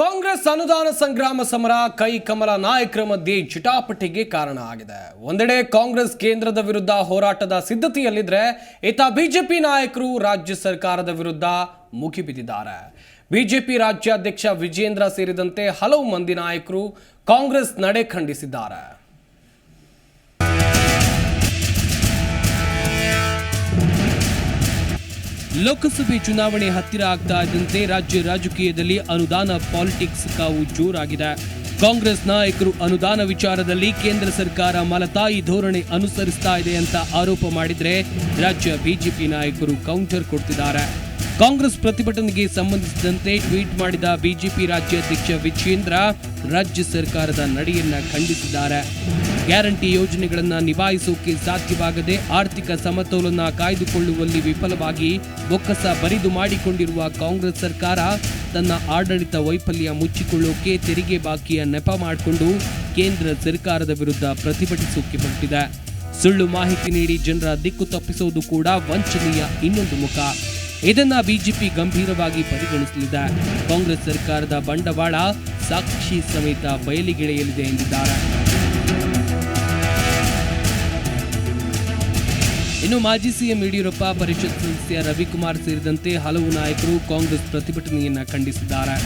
ಕಾಂಗ್ರೆಸ್ ಅನುದಾನ ಸಂಗ್ರಾಮ ಸಮರ ಕೈ ಕಮಲ ನಾಯಕರ ಮಧ್ಯೆ ಚಿಟಾಪಟಿಗೆ ಕಾರಣ ಆಗಿದೆ. ಒಂದೆಡೆ ಕಾಂಗ್ರೆಸ್ ಕೇಂದ್ರದ ವಿರುದ್ಧ ಹೋರಾಟದ ಸಿದ್ಧತೆಯಲ್ಲಿದ್ರೆ ಇತ ಬಿಜೆಪಿ ನಾಯಕರು ರಾಜ್ಯ ಸರ್ಕಾರದ ವಿರುದ್ಧ ಮುಗಿಬಿದ್ದಿದ್ದಾರೆ ಬಿಜೆಪಿ ರಾಜ್ಯಾಧ್ಯಕ್ಷ ವಿಜೇಂದ್ರ ಸೇರಿದಂತೆ ಹಲವು ಮಂದಿ ನಾಯಕರು ಕಾಂಗ್ರೆಸ್ ನಡೆ ಖಂಡಿಸಿದ್ದಾರೆ. ಲೋಕಸಭೆ ಚುನಾವಣೆ ಹತ್ತಿರ ಆಗ್ತಾ ಇದ್ದಂತೆ ರಾಜ್ಯ ರಾಜಕೀಯದಲ್ಲಿ ಅನುದಾನ ಪಾಲಿಟಿಕ್ಸ್ ಕಾವು ಜೋರಾಗಿದೆ. ಕಾಂಗ್ರೆಸ್ ನಾಯಕರು ಅನುದಾನ ವಿಚಾರದಲ್ಲಿ ಕೇಂದ್ರ ಸರ್ಕಾರ ಮಲತಾಯಿ ಧೋರಣೆ ಅನುಸರಿಸ್ತಾ ಇದೆ ಅಂತ ಆರೋಪ ಮಾಡಿದ್ರೆ ರಾಜ್ಯ ಬಿಜೆಪಿ ನಾಯಕರು ಕೌಂಟರ್ ಕೊಡ್ತಿದ್ದಾರೆ. ಕಾಂಗ್ರೆಸ್ ಪ್ರತಿಭಟನೆಗೆ ಸಂಬಂಧಿಸಿದಂತೆ ಟ್ವೀಟ್ ಮಾಡಿದ ಬಿಜೆಪಿ ರಾಜ್ಯಾಧ್ಯಕ್ಷ ವಿಜೇಂದ್ರ ರಾಜ್ಯ ಸರ್ಕಾರದ ನಡೆಯನ್ನ ಖಂಡಿಸಿದ್ದಾರೆ. ಗ್ಯಾರಂಟಿ ಯೋಜನೆಗಳನ್ನು ನಿಭಾಯಿಸೋಕೆ ಸಾಧ್ಯವಾಗದೆ ಆರ್ಥಿಕ ಸಮತೋಲನ ಕಾಯ್ದುಕೊಳ್ಳುವಲ್ಲಿ ವಿಫಲವಾಗಿ ಬೊಕ್ಕಸ ಬರಿದು ಮಾಡಿಕೊಂಡಿರುವ ಕಾಂಗ್ರೆಸ್ ಸರ್ಕಾರ ತನ್ನ ಆಡಳಿತ ವೈಫಲ್ಯ ಮುಚ್ಚಿಕೊಳ್ಳೋಕೆ ತೆರಿಗೆ ಬಾಕಿಯ ನೆಪ ಮಾಡಿಕೊಂಡು ಕೇಂದ್ರ ಸರ್ಕಾರದ ವಿರುದ್ಧ ಪ್ರತಿಭಟಿಸೋಕೆ ಹೊರಟಿದೆ. ಸುಳ್ಳು ಮಾಹಿತಿ ನೀಡಿ ಜನರ ದಿಕ್ಕು ತಪ್ಪಿಸೋದು ಕೂಡ ವಂಚನೆಯ ಇನ್ನೊಂದು ಮುಖ. ಇದನ್ನ ಬಿಜೆಪಿ ಗಂಭೀರವಾಗಿ ಪರಿಗಣಿಸಲಿದೆ. ಕಾಂಗ್ರೆಸ್ ಸರ್ಕಾರದ ಬಂಡವಾಳ ಸಾಕ್ಷಿ ಸಮೇತ ಬಯಲಿಗೆಳೆಯಲಿದೆ ಎಂದಿದ್ದಾರೆ. ಇನ್ನು ಮಾಜಿ ಸಿಎಂ ಯಡಿಯೂರಪ್ಪ, ಪರಿಷತ್ ಸದಸ್ಯ ರವಿಕುಮಾರ್ ಸೇರಿದಂತೆ ಹಲವು ನಾಯಕರು ಕಾಂಗ್ರೆಸ್ ಪ್ರತಿಭಟನೆಯನ್ನ ಖಂಡಿಸಿದ್ದಾರೆ.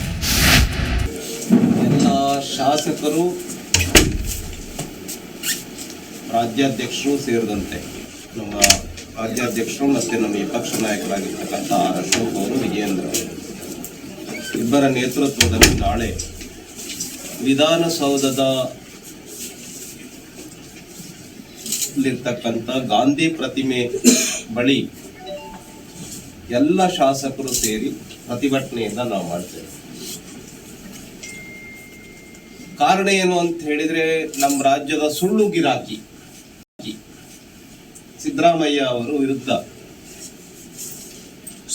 ಎಲ್ಲ ಶಾಸಕರು, ರಾಜ್ಯಾಧ್ಯಕ್ಷರು ಸೇರಿದಂತೆ ನಮ್ಮ ರಾಜ್ಯಾಧ್ಯಕ್ಷರು ಮತ್ತು ನಮ್ಮ ವಿಪಕ್ಷ ನಾಯಕರಾಗಿರ್ತಕ್ಕಂಥ ಆರ್ ಅಶೋಕ್ ಅವರು, ವಿಜಯೇಂದ್ರ ಅವರು. ಇಬ್ಬರ ನೇತೃತ್ವದಲ್ಲಿ ನಾಳೆ ವಿಧಾನಸೌಧದ ಲಿರ್ತಕ್ಕಂಥ ಗಾಂಧಿ ಪ್ರತಿಮೆ ಬಳಿ ಎಲ್ಲ ಶಾಸಕರು ಸೇರಿ ಪ್ರತಿಭಟನೆಯನ್ನ ನಾವು ಮಾಡ್ತೇವೆ. ಕಾರಣ ಏನು ಅಂತ ಹೇಳಿದ್ರೆ ನಮ್ಮ ರಾಜ್ಯದ ಸುಳ್ಳು ಗಿರಾಕಿ. ಸಿದ್ದರಾಮಯ್ಯ ಅವರು ವಿರುದ್ಧ.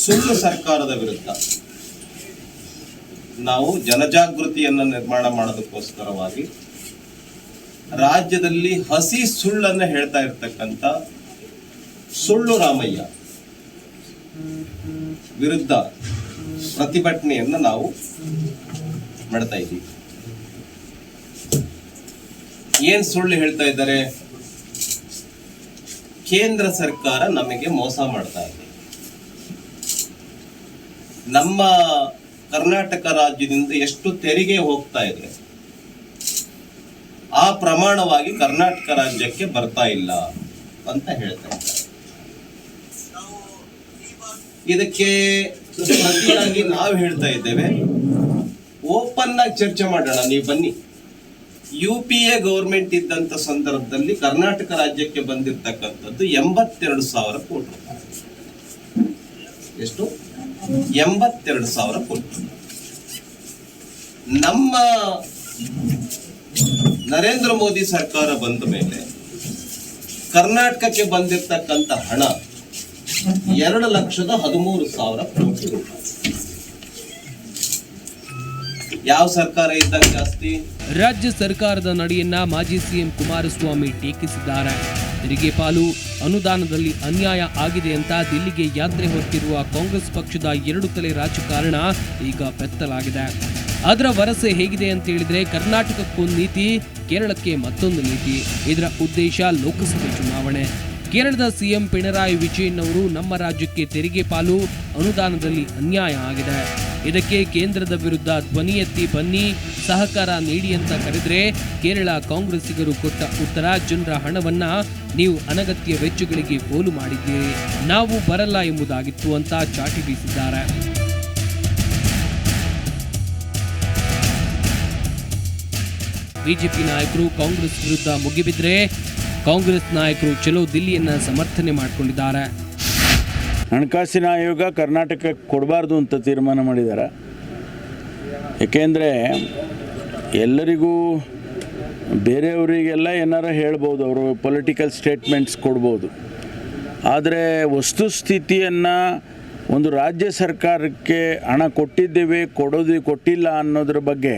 ಸುಳ್ಳು ಸರ್ಕಾರದ ವಿರುದ್ಧ. ನಾವು ಜನಜಾಗೃತಿಯನ್ನು ನಿರ್ಮಾಣ ಮಾಡೋದಕ್ಕೋಸ್ಕರವಾಗಿ ರಾಜ್ಯದಲ್ಲಿ ಹಸಿ ಸುಳ್ಳನ್ನ ಹೇಳ್ತಾ ಇರ್ತಕ್ಕಂಥ ಸುಳ್ಳು ರಾಮಯ್ಯ ವಿರುದ್ಧ ಪ್ರತಿಭಟನೆಯನ್ನ ನಾವು ಮಾಡ್ತಾ ಇದ್ದೀವಿ. ಏನ್ ಸುಳ್ಳು ಹೇಳ್ತಾ ಇದ್ದಾರೆ? ಕೇಂದ್ರ ಸರ್ಕಾರ ನಮಗೆ ಮೋಸ ಮಾಡ್ತಾ ಇದೆ. ನಮ್ಮ ಕರ್ನಾಟಕ ರಾಜ್ಯದಿಂದ ಎಷ್ಟು ತೆರಿಗೆ ಹೋಗ್ತಾ ಇದೆ, ಆ ಪ್ರಮಾಣವಾಗಿ ಕರ್ನಾಟಕ ರಾಜ್ಯಕ್ಕೆ ಬರ್ತಾ ಇಲ್ಲ ಅಂತ ಹೇಳ್ತಾ ಇದ್ದಾರೆ. ಇದಕ್ಕೆ ಪ್ರತಿಯಾಗಿ ನಾವು ಹೇಳ್ತಾ ಇದ್ದೇವೆ, ಓಪನ್ ಆಗಿ ಚರ್ಚೆ ಮಾಡೋಣ, ನೀವು ಬನ್ನಿ. ಯು ಪಿ ಎ ಗೌರ್ಮೆಂಟ್ ಇದ್ದಂಥ ಸಂದರ್ಭದಲ್ಲಿ ಕರ್ನಾಟಕ ರಾಜ್ಯಕ್ಕೆ ಬಂದಿರತಕ್ಕಂಥದ್ದು ಎಂಬತ್ತೆರಡು ಸಾವಿರ ಕೋಟಿ ರೂಪಾಯಿ. ಎಷ್ಟು? ಎಂಬತ್ತೆರಡು ಸಾವಿರ ಕೋಟಿ ನಮ್ಮ ನರೇಂದ್ರ ಮೋದಿ ಸರ್ಕಾರ ಬಂದ ಮೇಲೆ ಕರ್ನಾಟಕಕ್ಕೆ ಬಂದಿರತಕ್ಕಂಥ ಹಣ ಎರಡು ಲಕ್ಷದ ಹದಿಮೂರು ಸಾವಿರ ಕೋಟಿ ರೂಪಾಯಿ. ಯಾವ ಸರ್ಕಾರ ಇದ್ದಾಗ ಜಾಸ್ತಿ? ರಾಜ್ಯ ಸರ್ಕಾರದ ನಡೆಯನ್ನ ಮಾಜಿ ಸಿಎಂ ಕುಮಾರಸ್ವಾಮಿ ಟೀಕಿಸಿದ್ದಾರೆ. ತೆರಿಗೆ ಪಾಲು ಅನುದಾನದಲ್ಲಿ ಅನ್ಯಾಯ ಆಗಿದೆ ಅಂತ ದಿಲ್ಲಿಗೆ ಯಾತ್ರೆ ಹೊರಟಿರುವ ಕಾಂಗ್ರೆಸ್ ಪಕ್ಷದ ಎರಡು ತಲೆ ರಾಜಕಾರಣ ಈಗ ಬೆತ್ತಲಾಗಿದೆ. ಅದರ ವರಸೆ ಹೇಗಿದೆ ಅಂತ ಹೇಳಿದ್ರೆ ಕರ್ನಾಟಕಕ್ಕೊಂದು ನೀತಿ, ಕೇರಳಕ್ಕೆ ಮತ್ತೊಂದು ನೀತಿ. ಇದರ ಉದ್ದೇಶ ಲೋಕಸಭೆ ಚುನಾವಣೆ. ಕೇರಳದ ಸಿಎಂ ಪಿಣರಾಯಿ ವಿಜಯನ್ ಅವರು ನಮ್ಮ ರಾಜ್ಯಕ್ಕೆ ತೆರಿಗೆ ಪಾಲು ಅನುದಾನದಲ್ಲಿ ಅನ್ಯಾಯ ಆಗಿದೆ. ಇದಕ್ಕೆ ಕೇಂದ್ರದ ವಿರುದ್ಧ ಧ್ವನಿ ಎತ್ತಿ ಬನ್ನಿ, ಸಹಕಾರ ನೀಡಿ ಅಂತ ಕರೆದರೆ ಕೇರಳ ಕಾಂಗ್ರೆಸ್ಸಿಗರು ಕೊಟ್ಟ ಉತ್ತರ, ಜನರ ಹಣವನ್ನ ನೀವು ಅನಗತ್ಯ ವೆಚ್ಚಗಳಿಗೆ ಪೋಲು ಮಾಡಿದ್ದೀರಿ. ನಾವು ಬರಲ್ಲ ಎಂಬುದಾಗಿತ್ತು ಅಂತ ಚಾಟಿ ಬೀಸಿದ್ದಾರೆ. ಬಿಜೆಪಿ ನಾಯಕರು ಕಾಂಗ್ರೆಸ್ ವಿರುದ್ಧ ಮುಗಿಬಿದ್ರೆ ಕಾಂಗ್ರೆಸ್ ನಾಯಕರು ಚಲೋ ದಿಲ್ಲಿಯನ್ನ ಸಮರ್ಥನೆ ಮಾಡಿಕೊಂಡಿದ್ದಾರೆ. ಹಣಕಾಸಿನ ಆಯೋಗ ಕರ್ನಾಟಕಕ್ಕೆ ಕೊಡಬಾರ್ದು ಅಂತ ತೀರ್ಮಾನ ಮಾಡಿದ್ದಾರೆ ಏಕೆಂದರೆ ಎಲ್ಲರಿಗೂ ಬೇರೆಯವರಿಗೆಲ್ಲ ಏನಾರ ಹೇಳ್ಬೋದು, ಅವರು ಪೊಲಿಟಿಕಲ್ ಸ್ಟೇಟ್ಮೆಂಟ್ಸ್ ಕೊಡ್ಬೋದು. ಆದರೆ ವಸ್ತುಸ್ಥಿತಿಯನ್ನು ಒಂದು ರಾಜ್ಯ ಸರ್ಕಾರಕ್ಕೆ ಹಣ ಕೊಟ್ಟಿದ್ದೇವೆ, ಕೊಡೋದು ಕೊಟ್ಟಿಲ್ಲ ಅನ್ನೋದ್ರ ಬಗ್ಗೆ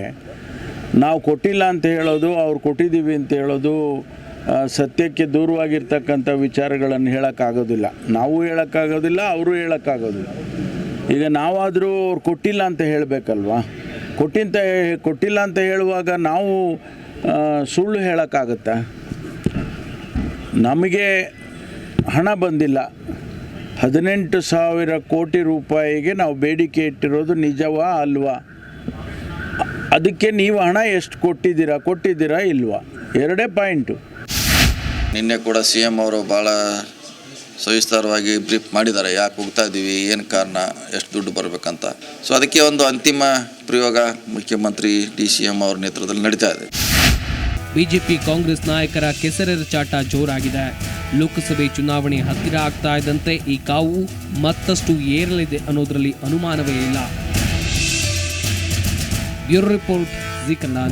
ನಾವು ಕೊಟ್ಟಿಲ್ಲ ಅಂತ ಹೇಳೋದು, ಅವ್ರು ಕೊಟ್ಟಿದ್ದೀವಿ ಅಂತ ಹೇಳೋದು ಸತ್ಯಕ್ಕೆ ದೂರವಾಗಿರ್ತಕ್ಕಂಥ ವಿಚಾರಗಳನ್ನು ಹೇಳೋಕ್ಕಾಗೋದಿಲ್ಲ. ನಾವು ಹೇಳೋಕ್ಕಾಗೋದಿಲ್ಲ, ಅವರು ಹೇಳೋಕ್ಕಾಗೋದಿಲ್ಲ. ಈಗ ನಾವಾದರೂ ಅವ್ರು ಕೊಟ್ಟಿಲ್ಲ ಅಂತ ಹೇಳಬೇಕಲ್ವಾ? ಕೊಟ್ಟಿಂತ ಕೊಟ್ಟಿಲ್ಲ ಅಂತ ಹೇಳುವಾಗ ನಾವು ಸುಳ್ಳು ಹೇಳೋಕ್ಕಾಗತ್ತಾ? ನಮಗೆ ಹಣ ಬಂದಿಲ್ಲ. ಹದಿನೆಂಟು ಸಾವಿರ ಕೋಟಿ ರೂಪಾಯಿಗೆ ನಾವು ಬೇಡಿಕೆ ಇಟ್ಟಿರೋದು ನಿಜವಾ ಅಲ್ವಾ? ಅದಕ್ಕೆ ನೀವು ಹಣ ಎಷ್ಟು ಕೊಟ್ಟಿದ್ದೀರಾ ಕೊಟ್ಟಿದ್ದೀರಾ ಇಲ್ವಾ? ಎರಡೇ ಪಾಯಿಂಟು. ನಿನ್ನೆ ಕೂಡ ಸಿ ಎಂ ಅವರು ಭಾಳ ಸವಿಸ್ತಾರವಾಗಿ ಬ್ರೀಫ್ ಮಾಡಿದ್ದಾರೆ. ಯಾಕೆ ಹೋಗ್ತಾ ಇದ್ದೀವಿ ಏನು ಕಾರಣ? ಎಷ್ಟು ದುಡ್ಡು ಬರಬೇಕಂತ. ಸೊ ಅದಕ್ಕೆ ಒಂದು ಅಂತಿಮ ಪ್ರಯೋಗ ಮುಖ್ಯಮಂತ್ರಿ ಡಿ ಸಿ ಎಂ ಅವ್ರ ನೇತೃತ್ವದಲ್ಲಿ ನಡೀತಾ ಇದೆ. ಬಿಜೆಪಿ ಕಾಂಗ್ರೆಸ್ ನಾಯಕರ ಕೆಸರೆರಚಾಟ ಜೋರಾಗಿದೆ. ಲೋಕಸಭೆ ಚುನಾವಣೆ ಹತ್ತಿರ ಆಗ್ತಾ ಇದ್ದಂತೆ ಈ ಕಾವು ಮತ್ತಷ್ಟು ಏರಲಿದೆ ಅನ್ನೋದರಲ್ಲಿ ಅನುಮಾನವೇ ಇಲ್ಲ. Bureau report Zee Kannada